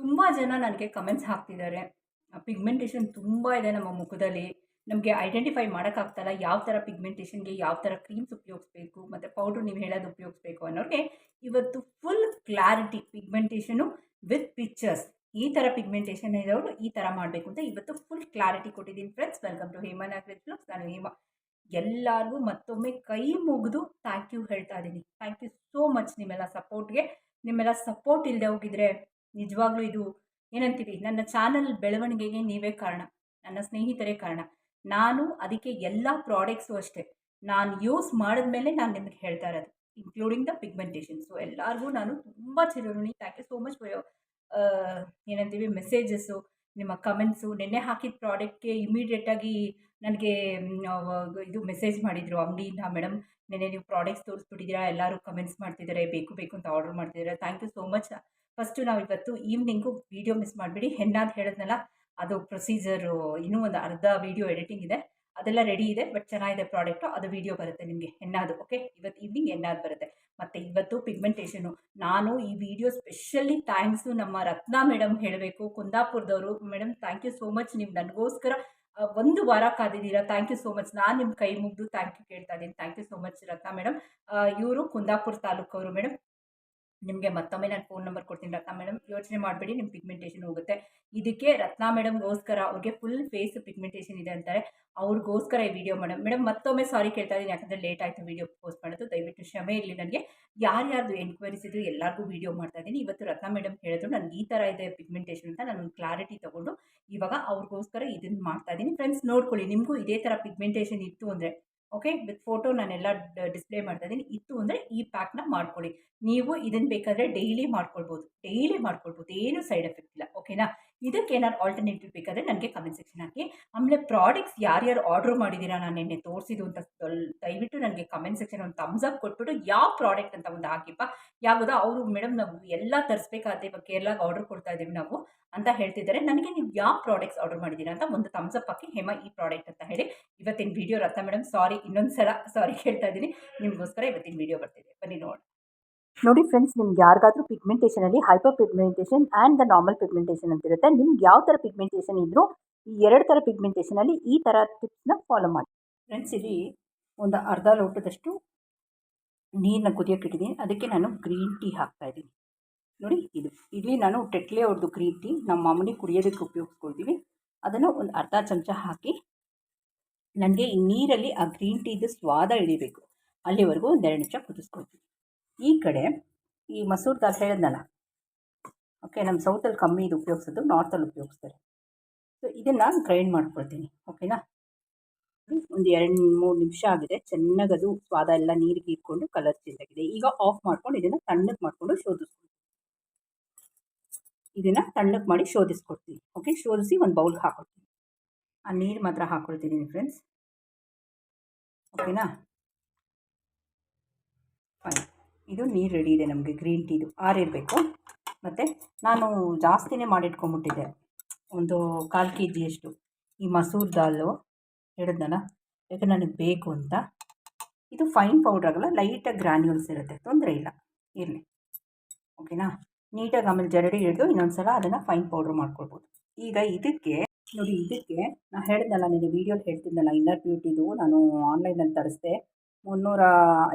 ತುಂಬ ಜನ ನನಗೆ ಕಮೆಂಟ್ಸ್ ಹಾಕ್ತಿದ್ದಾರೆ ಪಿಗ್ಮೆಂಟೇಷನ್ ತುಂಬ ಇದೆ ನಮ್ಮ ಮುಖದಲ್ಲಿ. ನಮಗೆ ಐಡೆಂಟಿಫೈ ಮಾಡೋಕ್ಕಾಗ್ತಲ್ಲ ಯಾವ ಥರ ಪಿಗ್ಮೆಂಟೇಷನ್ಗೆ ಯಾವ ಥರ ಕ್ರೀಮ್ಸ್ ಉಪಯೋಗಿಸ್ಬೇಕು, ಮತ್ತು ಪೌಡ್ರ್ ನೀವು ಹೇಳೋದು ಉಪಯೋಗಿಸ್ಬೇಕು ಅನ್ನೋರಿಗೆ ಇವತ್ತು full clarity pigmentation with pictures ಈ ಥರ ಪಿಗ್ಮೆಂಟೇಷನ್ ಇರೋರು ಈ ಥರ ಮಾಡಬೇಕು ಅಂತ ಇವತ್ತು ಫುಲ್ ಕ್ಲಾರಿಟಿ ಕೊಟ್ಟಿದ್ದೀನಿ friends welcome to Hema blogs ನಾನು ಹೇಮಾ. ಎಲ್ಲರಿಗೂ ಮತ್ತೊಮ್ಮೆ ಕೈ ಮುಗಿದು ಥ್ಯಾಂಕ್ ಯು ಹೇಳ್ತಾ ಇದ್ದೀನಿ ಥ್ಯಾಂಕ್ ಯು ಸೋ ಮಚ್ ನಿಮ್ಮೆಲ್ಲ ಸಪೋರ್ಟ್ಗೆ ನಿಮ್ಮೆಲ್ಲ ಸಪೋರ್ಟ್ ಇಲ್ಲದೆ ಹೋಗಿದ್ರೆ ನಿಜವಾಗ್ಲೂ ಇದು ಏನಂತೀವಿ, ನನ್ನ ಚಾನಲ್ ಬೆಳವಣಿಗೆಗೆ ನೀವೇ ಕಾರಣ, ನನ್ನ ಸ್ನೇಹಿತರೇ ಕಾರಣ. ನಾನು ಅದಕ್ಕೆ ಎಲ್ಲ ಪ್ರಾಡಕ್ಟ್ಸು ಅಷ್ಟೇ. ನಾನು ಯೂಸ್ ಮಾಡಿದ್ಮೇಲೆ ನಾನು ನಿಮಗೆ ಹೇಳ್ತಾ ಇರೋದು ಇನ್ಕ್ಲೂಡಿಂಗ್ ದ ಪಿಗ್ಮೆಂಟೇಷನ್ ಸೊ ಎಲ್ಲರಿಗೂ ನಾನು ತುಂಬ ಚಿರಋಣಿ ಥ್ಯಾಂಕ್ ಯು ಸೋ ಮಚ್ ಏನಂತೀವಿ ಮೆಸೇಜಸ್ಸು ನಿಮ್ಮ ಕಮೆಂಟ್ಸು ನೆನ್ನೆ ಹಾಕಿದ ಪ್ರಾಡಕ್ಟ್ಗೆ ಇಮಿಡಿಯೇಟಾಗಿ ನನಗೆ ಇದು ಮೆಸೇಜ್ ಮಾಡಿದರು, ಅಂಗಡಿಯಿಂದ ಮೇಡಮ್ ನೆನ್ನೆ ನೀವು ಪ್ರಾಡಕ್ಟ್ಸ್ ತೋರಿಸ್ಬಿಟ್ಟಿದ್ದೀರಾ? ಎಲ್ಲರೂ ಕಮೆಂಟ್ಸ್ ಮಾಡ್ತಿದ್ದಾರೆ, ಬೇಕು ಬೇಕು ಅಂತ ಆರ್ಡರ್ ಮಾಡ್ತಿದ್ದಾರೆ. Thank you so much first ನಾವು ಇವತ್ತು ಈವ್ನಿಂಗು ವೀಡಿಯೋ ಮಿಸ್ ಮಾಡಿಬಿಡಿ. ಹೆಣ್ಣಾದ ಹೇಳಿದ್ನಲ್ಲ, ಅದು ಪ್ರೊಸೀಜರು ಇನ್ನೂ ಒಂದು ಅರ್ಧ ವೀಡಿಯೋ ಎಡಿಟಿಂಗ್ ಇದೆ. ಅದೆಲ್ಲ ರೆಡಿ ಇದೆ ಬಟ್ ಚೆನ್ನಾಗಿದೆ ಪ್ರಾಡಕ್ಟು ಅದು ವೀಡಿಯೋ ಬರುತ್ತೆ ನಿಮಗೆ, ಹೆಣ್ಣಾದು ಓಕೆ ಇವತ್ತು ಈವ್ನಿಂಗ್ ಹೆಣ್ಣಾದು ಬರುತ್ತೆ. ಮತ್ತು ಇವತ್ತು ಪಿಗ್ಮೆಂಟೇಷನು ನಾನು ಈ ವಿಡಿಯೋ ಸ್ಪೆಷಲಿ ಥ್ಯಾಂಕ್ಸು ನಮ್ಮ ರತ್ನ ಮೇಡಮ್ ಹೇಳಬೇಕು. ಕುಂದಾಪುರದವರು madam thank you so much ನೀವು ನನಗೋಸ್ಕರ ಒಂದು ವಾರ ಕಾದಿದ್ದೀರಾ? ಥ್ಯಾಂಕ್ ಯು ಸೋ ಮಚ್ ನಾನು ನಿಮ್ಮ ಕೈ ಮುಗಿದು ಥ್ಯಾಂಕ್ ಯು ಕೇಳ್ತಾ ಇದ್ದೀನಿ. Thank you so much Ratna madam ಇವರು ಕುಂದಾಪುರ ತಾಲೂಕವರು ಮೇಡಮ್ ನಿಮಗೆ ಮತ್ತೊಮ್ಮೆ ನಾನು ಫೋನ್ ನಂಬರ್ ಕೊಡ್ತೀನಿ ರತ್ನ ಮೇಡಮ್ ಯೋಚನೆ ಮಾಡಬೇಡಿ ನಿಮ್ಮ ಪಿಗ್ಮೆಂಟೇಷನ್ ಹೋಗುತ್ತೆ. ಇದಕ್ಕೆ ರತ್ನ ಮೇಡಮ್ಗೋಸ್ಕರ ಅವ್ರಿಗೆ ಫುಲ್ ಫೇಸ್ ಪಿಗ್ಮೆಂಟೇಷನ್ ಇದೆ ಅಂತಾರೆ. ಅವ್ರಿಗೋಸ್ಕರ ಈ ವಿಡಿಯೋ ಮೇಡಮ್ ಮೇಡಮ್ ಮತ್ತೊಮ್ಮೆ ಸಾರಿ ಕೇಳ್ತಾ ಇದ್ದೀನಿ, ಯಾಕಂದರೆ ಲೇಟ್ ಆಯಿತು ವೀಡಿಯೋ ಪೋಸ್ಟ್ ಮಾಡೋದು. ದಯವಿಟ್ಟು ಕ್ಷಮೆ ಇರಲಿ ನನಗೆ. ಯಾರ್ಯಾರ್ದು ಎನ್ಕ್ವೈರೀಸ್ ಇದ್ರು ಎಲ್ಲರಿಗೂ ವೀಡಿಯೋ ಮಾಡ್ತಾ ಇದ್ದೀನಿ. ಇವತ್ತು ರತ್ನ ಮೇಡಮ್ ಹೇಳಿದ್ರು ನನಗೆ ಈ ಥರ ಇದೆ ಪಿಗ್ಮೆಂಟೇಷನ್ ಅಂತ ನಾನು ಕ್ಲಾರಿಟಿ ತೊಗೊಂಡು ಇವಾಗ ಅವ್ರಿಗೋಸ್ಕರ ಇದನ್ನು ಮಾಡ್ತಾ ಇದ್ದೀನಿ. ಫ್ರೆಂಡ್ಸ್ ನೋಡ್ಕೊಳ್ಳಿ, ನಿಮಗೂ ಇದೇ ಥರ ಪಿಗ್ಮೆಂಟೇಷನ್ ಇತ್ತು ಅಂದರೆ ಓಕೆ ವಿತ್ ಫೋಟೋ ನಾನೆಲ್ಲ ಡಿಸ್ಪ್ಲೇ ಮಾಡ್ತಾ ಇದ್ದೀನಿ. ಇತ್ತು ಅಂದರೆ ಈ ಪ್ಯಾಕ್ನ ಮಾಡ್ಕೊಳ್ಳಿ. ನೀವು ಇದನ್ನು ಬೇಕಾದರೆ ಡೈಲಿ ಮಾಡ್ಕೊಳ್ಬೋದು. ಡೈಲಿ ಮಾಡ್ಕೊಳ್ಬೋದು. ಏನು ಸೈಡ್ ಎಫೆಕ್ಟ್ ಇಲ್ಲ. ಓಕೆನಾ ಇದಕ್ಕೆ ಏನಾದ್ರು ಆಲ್ಟರ್ನೇಟಿವ್ ಬೇಕಾದರೆ ನನಗೆ ಕಮೆಂಟ್ ಸೆಕ್ಷನ್ ಹಾಕಿ. ಆಮೇಲೆ ಪ್ರಾಡಕ್ಟ್ಸ್ ಯಾರ್ಯಾರು ಆರ್ಡ್ರ್ ಮಾಡಿದ್ದೀರಾ ನಾನು ನಿನ್ನೆ ತೋರಿಸಿದ್ದು ಅಂತ ದಯವಿಟ್ಟು ನನಗೆ ಕಮೆಂಟ್ ಸೆಕ್ಷನ್ ಒಂದು ತಮ್ಸ್ ಅಪ್ ಕೊಟ್ಬಿಟ್ಟು ಯಾವ ಪ್ರಾಡಕ್ಟ್ ಅಂತ ಒಂದು ಹಾಕಿಪ್ಪ. ಯಾವುದೋ ಅವರು ಮೇಡಮ್ ನಾವು ಎಲ್ಲ ತರಿಸ್ಬೇಕಾದ್ರೆ ಇವಾಗ ಕೇರಳಾಗ ಆರ್ಡರ್ ಕೊಡ್ತಾ ಇದ್ದೀವಿ ನಾವು ಅಂತ ಹೇಳ್ತಿದ್ದಾರೆ. ನನಗೆ ನೀವು ಯಾವ ಪ್ರಾಡಕ್ಟ್ಸ್ ಆರ್ಡರ್ ಮಾಡಿದ್ದೀರಾ ಅಂತ ಒಂದು ತಮ್ಸ್ ಅಪ್ ಹಾಕಿ. ಹೇಮ, ಈ ಪ್ರಾಡಕ್ಟ್ ಅಂತ ಹೇಳಿ. ಇವತ್ತಿನ ವಿಡಿಯೋ ರಥ ಮೇಡಮ್ ಸಾರಿ ಇನ್ನೊಂದು ಸಲ ಸಾರಿ ಕೇಳ್ತಾ ಇದ್ದೀನಿ. ನಿಮಗೋಸ್ಕರ ಇವತ್ತಿನ ವಿಡಿಯೋ ಬರ್ತಿದೆ. ಬನ್ನಿ ನೋಡಿ. ನೋಡಿ ಫ್ರೆಂಡ್ಸ್ ನಿಮ್ಗೆ ಯಾರಿಗಾದ್ರೂ ಪಿಗ್ಮೆಂಟೇಷನಲ್ಲಿ hyper pigmentation and the normal pigmentation ಅಂತಿರುತ್ತೆ ನಿಮ್ಗೆ ಯಾವ ಥರ ಪಿಗ್ಮೆಂಟೇಷನ್ ಇದ್ದರೂ ಈ ಎರಡು ಥರ ಪಿಗ್ಮೆಂಟೇಷನಲ್ಲಿ ಈ ಥರ ಟಿಪ್ಸ್ನ ಫಾಲೋ ಮಾಡಿ. ಫ್ರೆಂಡ್ಸ್ ಇಲ್ಲಿ ಒಂದು ಅರ್ಧ ಲೋಟದಷ್ಟು ನೀರನ್ನ ಕುದಿಯೋಕೆ ಇಟ್ಟಿದ್ದೀನಿ. ಅದಕ್ಕೆ ನಾನು ಗ್ರೀನ್ ಟೀ ಹಾಕ್ತಾ ಇದ್ದೀನಿ. ನೋಡಿ, ಇದು ಇಲ್ಲಿ ನಾನು ಟೆಟ್ಲೆ ಅವ್ರದ್ದು ಗ್ರೀನ್ ಟೀ ನಮ್ಮ ಮಾಮೂಲಿ ಕುಡಿಯೋದಕ್ಕೆ ಉಪಯೋಗಿಸ್ಕೊಳ್ತೀವಿ. ಅದನ್ನು ಒಂದು ಅರ್ಧ ಚಮಚ ಹಾಕಿ ನನಗೆ ಈ ನೀರಲ್ಲಿ ಆ ಗ್ರೀನ್ ಟೀದು ಸ್ವಾದ ಇಳಿಬೇಕು ಅಲ್ಲಿವರೆಗೂ ಒಂದೆರಡು ನಿಮಿಷ ಕುದಿಸ್ಕೊಳ್ತೀನಿ. ಈ ಕಡೆ ಈ ಮಸೂರ್ ದಾಲ್ ಹೇಳಿದ್ನಲ್ಲ ಓಕೆ ನಮ್ಮ ಸೌತಲ್ಲಿ ಕಮ್ಮಿ ಇದು ಉಪಯೋಗಿಸೋದು ನಾರ್ತಲ್ಲಿ ಉಪಯೋಗಿಸ್ತಾರೆ. ಸೊ ಇದನ್ನು ಗ್ರೈಂಡ್ ಮಾಡ್ಕೊಳ್ತೀನಿ ಓಕೆನಾ ಒಂದು ಎರಡು ಮೂರು ನಿಮಿಷ ಆಗಿದೆ, ಚೆನ್ನಾಗಿ ಅದು ಸ್ವಾದ ಎಲ್ಲ ನೀರಿಗೆ ಇಟ್ಕೊಂಡು ಕಲರ್ ಚೇಂಜ್ ಆಗಿದೆ. ಈಗ ಆಫ್ ಮಾಡ್ಕೊಂಡು ಇದನ್ನು ತಣ್ಣಗೆ ಮಾಡಿಕೊಂಡು ಶೋಧಿಸ್ಕೊಡ್ತೀನಿ ಇದನ್ನು ತಣ್ಣಗೆ ಮಾಡಿ ಶೋಧಿಸ್ಕೊಡ್ತೀನಿ ಓಕೆ ಶೋಧಿಸಿ ಒಂದು ಬೌಲ್ಗೆ ಹಾಕೊಡ್ತೀನಿ ಆ ನೀರು ಮಾತ್ರ ಹಾಕ್ಕೊಳ್ತಿದ್ದೀನಿ ಫ್ರೆಂಡ್ಸ್ ಓಕೆನಾ ಫೈನ್ ಇದು ನೀರು ರೆಡಿ ಇದೆ ನಮಗೆ ಗ್ರೀನ್ ಟೀದು ಆರಿರಬೇಕು ಮತ್ತು ನಾನು ಜಾಸ್ತಿನೇ ಮಾಡಿಟ್ಕೊಂಬಿಟ್ಟಿದ್ದೆ ಒಂದು ಕಾಲು ಕೆ ಜಿಯಷ್ಟು ಈ ಮಸೂರ್ ದಾಲು, ಹೇಳಿದ್ನಲ್ಲ, ಯಾಕೆ ನನಗೆ ಬೇಕು ಅಂತ. ಇದು ಫೈನ್ ಪೌಡ್ರ್ ಆಗಲ್ಲ ಲೈಟಾಗಿ ಗ್ರ್ಯಾನ್ಯೂಲ್ಸ್ ಇರುತ್ತೆ, ತೊಂದರೆ ಇಲ್ಲ. ಇರಲಿ. ಓಕೆನಾ ನೀಟಾಗಿ ಆಮೇಲೆ ಜರಡಿ ಹಿಡಿದು ಇನ್ನೊಂದು ಸಲ ಅದನ್ನು ಫೈನ್ ಪೌಡ್ರ್ ಮಾಡ್ಕೊಳ್ಬೋದು. ಈಗ ಇದಕ್ಕೆ, ನೋಡಿ, ಇದಕ್ಕೆ ನಾನು ಹೇಳಿದ್ನಲ್ಲ, ನಿನ್ನೆ ವೀಡಿಯೋಲಿ ಹೇಳ್ತಿದ್ದೆನಲ್ಲ ಇನ್ನರ್ ಬ್ಯೂಟಿದು ನಾನು ಆನ್ಲೈನಲ್ಲಿ ತರಿಸ್ದೆ. ಮುನ್ನೂರ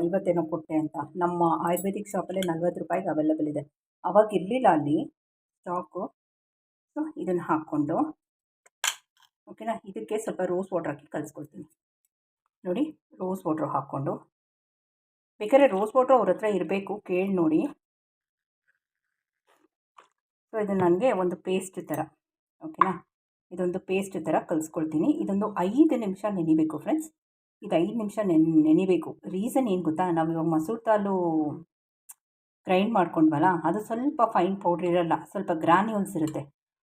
ಐವತ್ತೇನೋ ಕೊಟ್ಟೆ ಅಂತ. ನಮ್ಮ ಆಯುರ್ವೇದಿಕ್ ಶಾಪಲ್ಲೇ ನಲ್ವತ್ತು ರೂಪಾಯಿಗೆ ಅವೈಲೇಬಲ್ ಇದೆ. ಅವಾಗ ಇರಲಿಲ್ಲ ಅಲ್ಲಿ ಸ್ಟಾಕು ಸೊ ಇದನ್ನು ಹಾಕ್ಕೊಂಡು ಓಕೆನಾ ಇದಕ್ಕೆ ಸ್ವಲ್ಪ ರೋಸ್ ವಾಟ್ರ್ ಹಾಕಿ ಕಲಿಸ್ಕೊಳ್ತೀನಿ ನೋಡಿ ರೋಸ್ ವಾಟ್ರ್ ಹಾಕ್ಕೊಂಡು. ಬೇಕಾದ್ರೆ ರೋಸ್ ವಾಟ್ರ್ ಅವ್ರ ಹತ್ರ ಇರಬೇಕು, ಕೇಳಿ ನೋಡಿ. ಸೊ ಇದು ನನಗೆ ಒಂದು ಪೇಸ್ಟ್ ಥರ ಓಕೆನಾ ಇದೊಂದು ಪೇಸ್ಟ್ ಥರ ಕಲಿಸ್ಕೊಳ್ತೀನಿ ಇದೊಂದು ಐದು ನಿಮಿಷ ನೆನಿಬೇಕು ಫ್ರೆಂಡ್ಸ್ ಇದು ಐದು ನಿಮಿಷ ನೆನ್, ನೆನಿಬೇಕು. ರೀಸನ್ ಏನು ಗೊತ್ತಾ? ನಾವು ಇವಾಗ ಮಸೂರ್ ದಾಲು ಗ್ರೈಂಡ್ ಮಾಡ್ಕೊಂಡ್ವಲ್ಲ, ಅದು ಸ್ವಲ್ಪ ಫೈನ್ ಪೌಡ್ರ್ ಇರೋಲ್ಲ, ಸ್ವಲ್ಪ ಗ್ರಾನ್ಯೂಲ್ಸ್ ಇರುತ್ತೆ.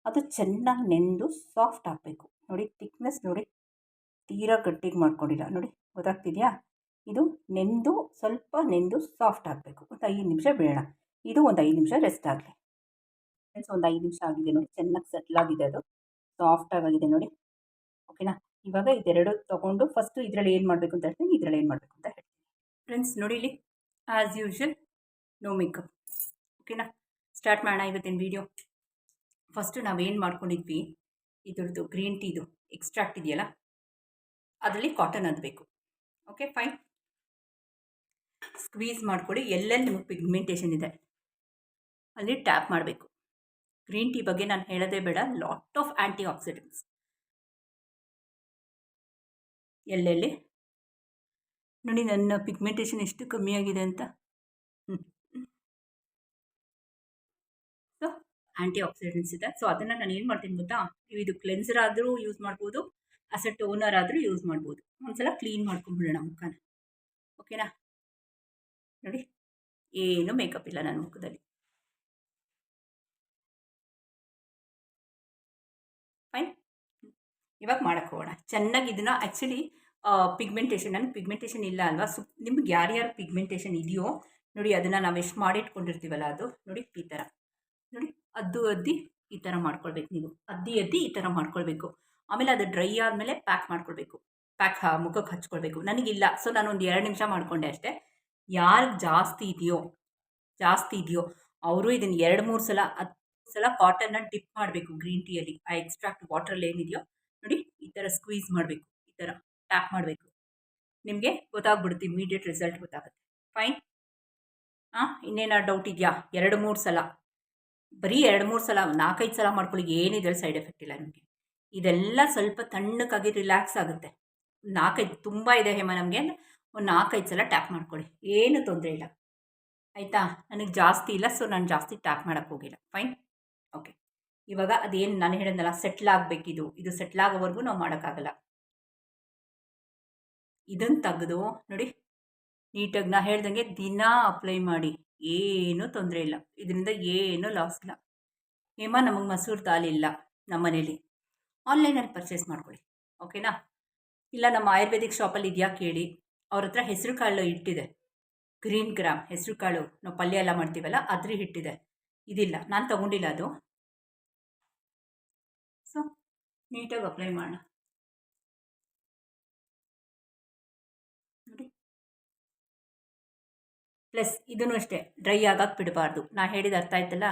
ಅದು ಚೆನ್ನಾಗಿ ನೆಂದು ಸಾಫ್ಟ್ ಆಗಬೇಕು ನೋಡಿ ತಿಕ್ನೆಸ್ ನೋಡಿ, ತೀರಾ ಗಟ್ಟಿಗೆ ಮಾಡ್ಕೊಂಡಿಲ್ಲ. ನೋಡಿ, ಗೊತ್ತಾಗ್ತಿದೆಯಾ? ಇದು ನೆಂದು, ಸ್ವಲ್ಪ ನೆಂದು ಸಾಫ್ಟ್ ಆಗಬೇಕು ಒಂದು ಐದು ನಿಮಿಷ ಬೇಡ. ಇದು ಒಂದು ಐದು ನಿಮಿಷ ರೆಸ್ಟ್ ಆಗಲಿ. ಫ್ರೆಂಡ್ಸ್ ಒಂದು ಐದು ನಿಮಿಷ ಆಗಿದೆ ನೋಡಿ, ಚೆನ್ನಾಗಿ ಸೆಟ್ಲ್ ಆಗಿದೆ ಅದು. ಸಾಫ್ಟ್ ಆಗಿದೆ ನೋಡಿ. ಓಕೆನಾ ಇವಾಗ ಇದೆರಡು ತೊಗೊಂಡು ಫಸ್ಟು ಇದರಲ್ಲಿ ಏನು ಮಾಡಬೇಕು ಅಂತ ಹೇಳ್ತೀನಿ, ಇದರಲ್ಲಿ ಏನು ಮಾಡಬೇಕು ಅಂತ ಹೇಳ್ತೀನಿ. ಫ್ರೆಂಡ್ಸ್ ನೋಡಿ ಇಲ್ಲಿ ಆ್ಯಸ್ ಯೂಶ್ವಲ್ ನೋ ಮೇಕಪ್ ಓಕೆನಾ ಸ್ಟಾರ್ಟ್ ಮಾಡೋಣ ಇವತ್ತಿನ ವೀಡಿಯೋ ಫಸ್ಟು ನಾವೇನು ಮಾಡ್ಕೊಂಡಿದ್ವಿ? ಇದ್ರದ್ದು ಗ್ರೀನ್ ಟೀದು ಎಕ್ಸ್ಟ್ರಾಕ್ಟ್ ಇದೆಯಲ್ಲ? ಅದರಲ್ಲಿ ಕಾಟನ್ ಅದ್ಬೇಕು ಓಕೆ ಫೈನ್ ಸ್ಕ್ವೀಸ್ ಮಾಡ್ಕೊಳ್ಳಿ ಎಲ್ಲೆಲ್ಲಿ ನಿಮಗೆ ಪಿಗ್ಮೆಂಟೇಷನ್ ಇದೆ, ಅಲ್ಲಿ ಟ್ಯಾಪ್ ಮಾಡಬೇಕು. ಗ್ರೀನ್ ಟೀ ಬಗ್ಗೆ ನಾನು ಹೇಳೋದೇ ಬೇಡ ಲಾಟ್ ಆಫ್ ಆ್ಯಂಟಿ ಆಕ್ಸಿಡೆಂಟ್ಸ್ ಎಲ್ಲೆಲ್ಲಿ ನೋಡಿ ನನ್ನ ಪಿಗ್ಮೆಂಟೇಷನ್ ಎಷ್ಟು ಕಮ್ಮಿ ಆಗಿದೆ ಅಂತ. ಸೊ ಆ್ಯಂಟಿ ಆಕ್ಸಿಡೆಂಟ್ಸ್ ಇದೆ. ಸೊ ಅದನ್ನು ನಾನು ಏನು ಮಾಡ್ತೀನಿ ಗೊತ್ತಾ? ನೀವು ಇದು ಕ್ಲೆನ್ಸರ್ ಆದರೂ ಯೂಸ್ ಮಾಡ್ಬೋದು ಆಸ್ ಟೋನರ್ ಆದರೂ ಯೂಸ್ ಮಾಡ್ಬೋದು. ಒಂದ್ಸಲ ಕ್ಲೀನ್ ಮಾಡ್ಕೊಂಬಿಡೋಣ ಮುಖನ. ಓಕೆನಾ ನೋಡಿ. ಏನು ಮೇಕಪ್ ಇಲ್ಲ ನನ್ನ ಮುಖದಲ್ಲಿ. ಇವಾಗ ಮಾಡಕ್ಕೆ ಹೋಗೋಣ. ಚೆನ್ನಾಗಿ ಇದನ್ನು ಆ್ಯಕ್ಚುಲಿ ಪಿಗ್ಮೆಂಟೇಷನ್ ನನಗೆ ಪಿಗ್ಮೆಂಟೇಷನ್ ಇಲ್ಲ ಅಲ್ವಾ? ಸು ನಿಮ್ಗೆ ಯಾರ್ಯಾರು ಪಿಗ್ಮೆಂಟೇಷನ್ ಇದೆಯೋ, ನೋಡಿ ಅದನ್ನು ನಾವು ಎಷ್ಟು ಮಾಡಿಟ್ಕೊಂಡಿರ್ತೀವಲ್ಲ ಅದು, ನೋಡಿ ಈ ಥರ ನೋಡಿ, ಅದ್ದು ಅದ್ದಿ ಈ ಥರ ಮಾಡ್ಕೊಳ್ಬೇಕು ನೀವು. ಅದ್ದಿ ಅದ್ದಿ ಈ ಥರ ಮಾಡ್ಕೊಳ್ಬೇಕು. ಆಮೇಲೆ ಅದು ಡ್ರೈ ಆದಮೇಲೆ ಪ್ಯಾಕ್ ಮಾಡ್ಕೊಳ್ಬೇಕು. ಪ್ಯಾಕ್ ಮುಖಕ್ಕೆ ಹಚ್ಕೊಳ್ಬೇಕು. ನನಗಿಲ್ಲ. ಸೊ ನಾನು ಒಂದು ಎರಡು ನಿಮಿಷ ಮಾಡಿಕೊಂಡೆ ಅಷ್ಟೇ. ಯಾರಿಗೆ ಜಾಸ್ತಿ ಇದೆಯೋ ಜಾಸ್ತಿ ಇದೆಯೋ, ಅವರು ಇದನ್ನು ಎರಡು ಮೂರು ಸಲ, ಹತ್ತು ಸಲ ಕಾಟನ್ನ ಡಿಪ್ ಮಾಡಬೇಕು ಗ್ರೀನ್ ಟೀಯಲ್ಲಿ ಆ ಎಕ್ಸ್ಟ್ರಾಕ್ಟ್ ವಾಟ್ರಲ್ಲಿ ಏನಿದೆಯೋ ಥರ ಸ್ಕ್ವೀಸ್ ಮಾಡಬೇಕು, ಈ ಥರ ಟ್ಯಾಪ್ ಮಾಡಬೇಕು. ನಿಮಗೆ ಗೊತ್ತಾಗ್ಬಿಡುತ್ತೆ ಇಮಿಡಿಯೇಟ್ ರಿಸಲ್ಟ್ ಗೊತ್ತಾಗುತ್ತೆ. ಫೈನ್ ಹಾಂ ಇನ್ನೇನಾದ್ರು ಡೌಟ್ ಇದೆಯಾ? ಎರಡು ಮೂರು ಸಲ. ಬರೀ ಎರಡು ಮೂರು ಸಲ ನಾಲ್ಕೈದು ಸಲ ಮಾಡ್ಕೊಳ್ಳಿ ಏನಿದೆ ಸೈಡ್ ಎಫೆಕ್ಟ್ ಇಲ್ಲ ನಿಮಗೆ. ಇದೆಲ್ಲ ಸ್ವಲ್ಪ ತಣ್ಣಕ್ಕಾಗಿ ರಿಲ್ಯಾಕ್ಸ್ ಆಗುತ್ತೆ. ನಾಲ್ಕೈದು, ತುಂಬ ಇದೆ ಹೇಮ ನಮಗೆ ಒಂದು ನಾಲ್ಕೈದು ಸಲ ಟ್ಯಾಪ್ ಮಾಡ್ಕೊಳ್ಳಿ. ಏನು ತೊಂದರೆ ಇಲ್ಲ. ಆಯಿತಾ? ನನಗೆ ಜಾಸ್ತಿ ಇಲ್ಲ ಸೊ ನಾನು ಜಾಸ್ತಿ ಟ್ಯಾಪ್ ಮಾಡೋಕ್ಕೆ ಹೋಗಿಲ್ಲ. ಫೈನ್ ಓಕೆ ಇವಾಗ ಅದೇನು ನಾನು ಹೇಳಿದ್ನಲ್ಲ ಸೆಟ್ಲ್ ಆಗಬೇಕಿದು. ಇದು ಸೆಟ್ಲ್ ಆಗೋವರೆಗೂ ನಾವು ಮಾಡೋಕ್ಕಾಗಲ್ಲ. ಇದನ್ನು ತೆಗೆದು ನೋಡಿ, ನೀಟಾಗಿ ನಾ ಹೇಳ್ದಂಗೆ ದಿನ ಅಪ್ಲೈ ಮಾಡಿ. ಏನೂ ತೊಂದರೆ ಇಲ್ಲ. ಇದರಿಂದ ಏನೂ ಲಾಸ್ ಇಲ್ಲ. ಹೇಮ, ನಮಗೆ ಮಸೂರು ದಾಲ್ ಇಲ್ಲ ನಮ್ಮ ಮನೇಲಿ ಆನ್ಲೈನಲ್ಲಿ ಪರ್ಚೇಸ್ ಮಾಡ್ಕೊಳ್ಳಿ ಓಕೆನಾ ಇಲ್ಲ, ನಮ್ಮ ಆಯುರ್ವೇದಿಕ್ ಶಾಪಲ್ಲಿ ಇದೆಯಾ ಕೇಳಿ. ಅವ್ರ ಹತ್ರ ಹೆಸರು ಕಾಳು ಇಟ್ಟಿದೆ. ಗ್ರೀನ್ ಗ್ರಾಮ್ ಹೆಸರು ಕಾಳು. ನಾವು ಪಲ್ಯ ಎಲ್ಲ ಮಾಡ್ತೀವಲ್ಲ, ಅದ್ರ ಹಿಟ್ಟಿದೆ ಇದಿಲ್ಲ. ನಾನು ತಗೊಂಡಿಲ್ಲ ಅದು. ಸೊ, ನೀಟಾಗಿ ಅಪ್ಲೈ ಮಾಡೋಣ ನೋಡಿ. ಪ್ಲಸ್ ಇದನ್ನು ಅಷ್ಟೇ, ಡ್ರೈ ಆಗಕ್ಕೆ ಬಿಡಬಾರ್ದು. ನಾ ಹೇಳಿದ ಅರ್ಥ ಆಯ್ತಲ್ಲ?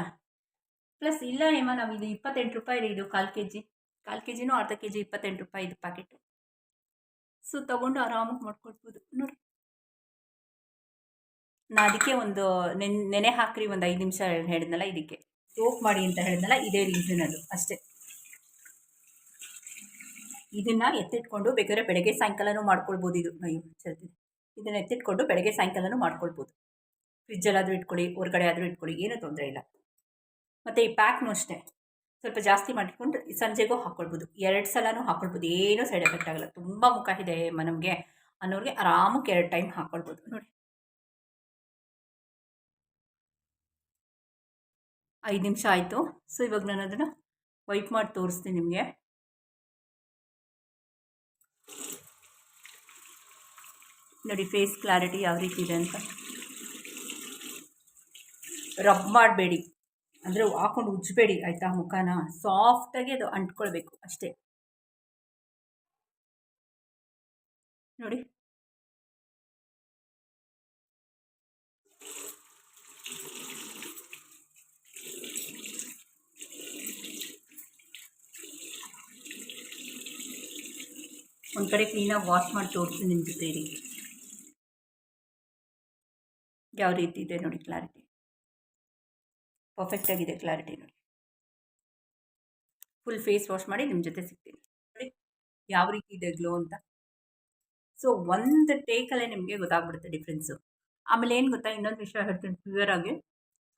ಪ್ಲಸ್ ಇಲ್ಲ ಹೇಮ, ನಾವು ಇದು ಇಪ್ಪತ್ತೆಂಟು ರೂಪಾಯಿ ಇದು ಕಾಲು ಕೆ ಜಿ ಕಾಲು ಕೆ ಜಿನೂ ಅರ್ಧ ಕೆ ಜಿ ಇಪ್ಪತ್ತೆಂಟು ರೂಪಾಯಿ ಇದು ಪ್ಯಾಕೆಟ್ ಸೊ, ತೊಗೊಂಡು ಆರಾಮಾಗಿ ಮಾಡ್ಕೊಳ್ಬೋದು ನೋಡಿ. ನಾ ಅದಕ್ಕೆ ಒಂದು ನೆನ್, ನೆನೆ ಹಾಕ್ರಿ, ಒಂದು ಐದು ನಿಮಿಷ ಹೇಳಿದ್ನಲ್ಲ, ಇದಕ್ಕೆ. ಸೋಪ್ ಮಾಡಿ ಅಂತ ಹೇಳಿದ್ನಲ್ಲ, ಇದೇ ರೀಸನ್ ಅದು. ಅಷ್ಟೇ. ಇದನ್ನು ಎತ್ತಿಟ್ಕೊಂಡು ಬೇಕಾದ್ರೆ ಬೆಳಗ್ಗೆ ಸಾಯಂಕಾಲನೂ ಮಾಡ್ಕೊಳ್ಬೋದು ಇದು. ಅಯ್ಯೋ ಚಲ್ತಿದೆ ಇದನ್ನು ಎತ್ತಿಟ್ಕೊಂಡು ಬೆಳಗ್ಗೆ ಸಾಯಂಕಾಲನೂ ಮಾಡ್ಕೊಳ್ಬೋದು. ಫ್ರಿಜ್ಜಲ್ಲಾದರೂ ಇಟ್ಕೊಳ್ಳಿ, ಹೊರಗಡೆ ಆದರೂ ಇಟ್ಕೊಳ್ಳಿ, ಏನೂ ತೊಂದರೆ ಇಲ್ಲ. ಮತ್ತು ಈ ಪ್ಯಾಕ್ನೂ ಅಷ್ಟೇ. ಸ್ವಲ್ಪ ಜಾಸ್ತಿ ಮಾಡಿಕೊಂಡು ಸಂಜೆಗೂ ಹಾಕ್ಕೊಳ್ಬೋದು ಎರಡು ಸಲನೂ ಹಾಕ್ಕೊಳ್ಬೋದು ಏನೂ ಸೈಡ್ ಎಫೆಕ್ಟ್ ಆಗಲ್ಲ. ತುಂಬ ಮುಖ ಇದೆ ನಮಗೆ ಅನ್ನೋರಿಗೆ ಆರಾಮಕ್ಕೆ ಎರಡು ಟೈಮ್ ಹಾಕ್ಕೊಳ್ಬೋದು ನೋಡಿ. ಐದು ನಿಮಿಷ ಆಯಿತು. ಸೊ ಇವಾಗ ನಾನು ಅದನ್ನು ವೈಪ್ ಮಾಡಿ ತೋರಿಸ್ತೀನಿ ನಿಮಗೆ. ನೋಡಿ ಫೇಸ್ ಕ್ಲಾರಿಟಿ ಯಾವ ರೀತಿ ಇದೆ ಅಂತ. ರಬ್ ಮಾಡಬೇಡಿ. ಅಂದರೆ ಹಾಕೊಂಡು ಉಜ್ಜಬೇಡಿ ಆಯಿತಾ? ಮುಖನ ಸಾಫ್ಟಾಗಿ ಅದು ಅಂಟ್ಕೊಳ್ಬೇಕು ಅಷ್ಟೇ. ನೋಡಿ. ಒಂದು ಕಡೆ ಕ್ಲೀನಾಗಿ ವಾಶ್ ಮಾಡಿ ತೋರಿಸ್ತೀನಿ ನಿಮ್ಮ ಜೊತೆ ಇರಿ ಯಾವ ರೀತಿ ಇದೆ ನೋಡಿ ಕ್ಲಾರಿಟಿ ಪರ್ಫೆಕ್ಟಾಗಿದೆ ಕ್ಲಾರಿಟಿ ನೋಡಿ. ಫುಲ್ ಫೇಸ್ ವಾಶ್ ಮಾಡಿ ನಿಮ್ಮ ಜೊತೆ ಸಿಗ್ತೀನಿ. ನೋಡಿ ಯಾವ ರೀತಿ ಇದೆ ಗ್ಲೋ ಅಂತ. ಸೊ ಒಂದು ಟೇಕಲ್ಲೇ ನಿಮಗೆ ಗೊತ್ತಾಗ್ಬಿಡುತ್ತೆ ಡಿಫ್ರೆನ್ಸು ಆಮೇಲೆ ಏನು ಗೊತ್ತಾ? ಇನ್ನೊಂದು ವಿಷಯ ಹೇಳ್ತೀನಿ ಆಗಿ.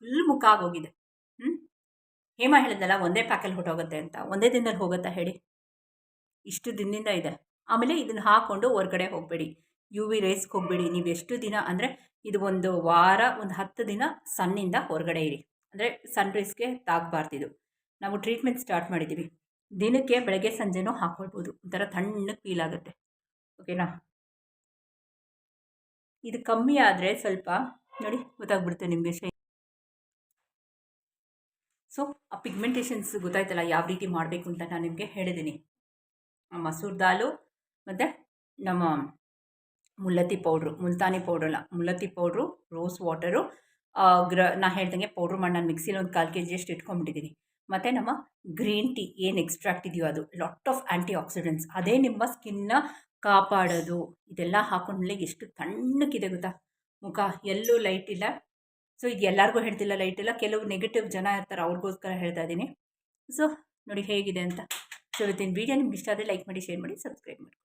ಫುಲ್ ಮುಖ ಆಗೋಗಿದೆ. ಹ್ಞೂ ಹೇಮ ಹೇಳಿದ್ನಲ್ಲ, ಒಂದೇ ಪ್ಯಾಕಲ್ಲಿ ಹೊಟ್ಟೋಗುತ್ತೆ ಅಂತ. ಒಂದೇ ದಿನದಲ್ಲಿ ಹೋಗುತ್ತಾ ಹೇಳಿ? ಇಷ್ಟು ದಿನದಿಂದ ಇದೆ. ಆಮೇಲೆ ಇದನ್ನು ಹಾಕ್ಕೊಂಡು ಹೊರ್ಗಡೆ ಹೋಗಬೇಡಿ. ಯು ವಿ ರೇಸ್ಗೆ ಹೋಗಬೇಡಿ ನೀವು ಎಷ್ಟು ದಿನ ಅಂದರೆ ಇದು ಒಂದು ವಾರ, ಒಂದು ಹತ್ತು ದಿನ ಸನ್ನಿಂದ ಹೊರಗಡೆ ಇರಿ. ಅಂದರೆ ಸನ್ ರೈಸ್ಗೆ ತಾಗಬಾರ್ದಿದು ನಾವು ಟ್ರೀಟ್ಮೆಂಟ್ ಸ್ಟಾರ್ಟ್ ಮಾಡಿದ್ದೀವಿ. ದಿನಕ್ಕೆ ಬೆಳಗ್ಗೆ ಸಂಜೆನೂ ಹಾಕ್ಕೊಳ್ಬೋದು ಒಂಥರ ತಣ್ಣಗೆ ಫೀಲ್ ಆಗುತ್ತೆ ಓಕೆನಾ? ಇದು ಕಮ್ಮಿ ಆದರೆ ಸ್ವಲ್ಪ, ನೋಡಿ ಗೊತ್ತಾಗ್ಬಿಡುತ್ತೆ ನಿಮಗೆ ಶೈ ಸೊ, ಆ ಪಿಗ್ಮೆಂಟೇಷನ್ಸ್ ಗೊತ್ತಾಯ್ತಲ್ಲ ಯಾವ ರೀತಿ ಮಾಡಬೇಕು ಅಂತ ನಾನು ನಿಮಗೆ ಹೇಳಿದ್ದೀನಿ ಮಸೂರ್ ದಾಲು ಮತ್ತು ನಮ್ಮ ಮುಲ್ಲತ್ತಿ ಪೌಡ್ರು, ಮುಲ್ತಾನಿ ಪೌಡ್ರಲ್ಲ ಮುಲ್ಲತ್ತಿ ಪೌಡ್ರು, ರೋಸ್ ವಾಟರು ಗ್ರ, ನಾ ಹೇಳ್ದಂಗೆ ಪೌಡ್ರ್ ಮಾಡಿ ನಾನು ಮಿಕ್ಸಿಲಿ ಒಂದು ಕಾಲು ಕೆ ಜಿಯಷ್ಟು ಇಟ್ಕೊಂಡ್ಬಿಟ್ಟಿದ್ದೀನಿ ಮತ್ತು ನಮ್ಮ ಗ್ರೀನ್ ಟೀ ಏನು ಎಕ್ಸ್ಟ್ರಾಕ್ಟ್ ಇದೆಯೋ ಅದು ಲಾಟ್ ಆಫ್ ಆ್ಯಂಟಿ ಆಕ್ಸಿಡೆಂಟ್ಸ್ ಅದೇ ನಿಮ್ಮ ಸ್ಕಿನ್ನ ಕಾಪಾಡೋದು, ಇದೆಲ್ಲ ಹಾಕೊಂಡ್ಮೇಲೆ ಎಷ್ಟು ತಣ್ಣಕ್ಕಿದೆ ಗೊತ್ತಾ? ಮುಖ ಎಲ್ಲೂ ಲೈಟ್ ಇಲ್ಲ. ಸೊ ಇದು ಎಲ್ಲರಿಗೂ ಹೇಳ್ತಿಲ್ಲ ಲೈಟ್ ಇಲ್ಲ, ಕೆಲವು ನೆಗೆಟಿವ್ ಜನ ಇರ್ತಾರೆ, ಅವ್ರಿಗೋಸ್ಕರ ಹೇಳ್ತಾ ಇದ್ದೀನಿ ಸೊ ನೋಡಿ ಹೇಗಿದೆ ಅಂತ. ಸೊ ಇವತ್ತಿನ ವೀಡಿಯೋ ನಿಮ್ಗೆ ಇಷ್ಟ ಆದರೆ ಲೈಕ್ ಮಾಡಿ ಶೇರ್ ಮಾಡಿ ಸಬ್ಸ್ಕ್ರೈಬ್ ಮಾಡಿ.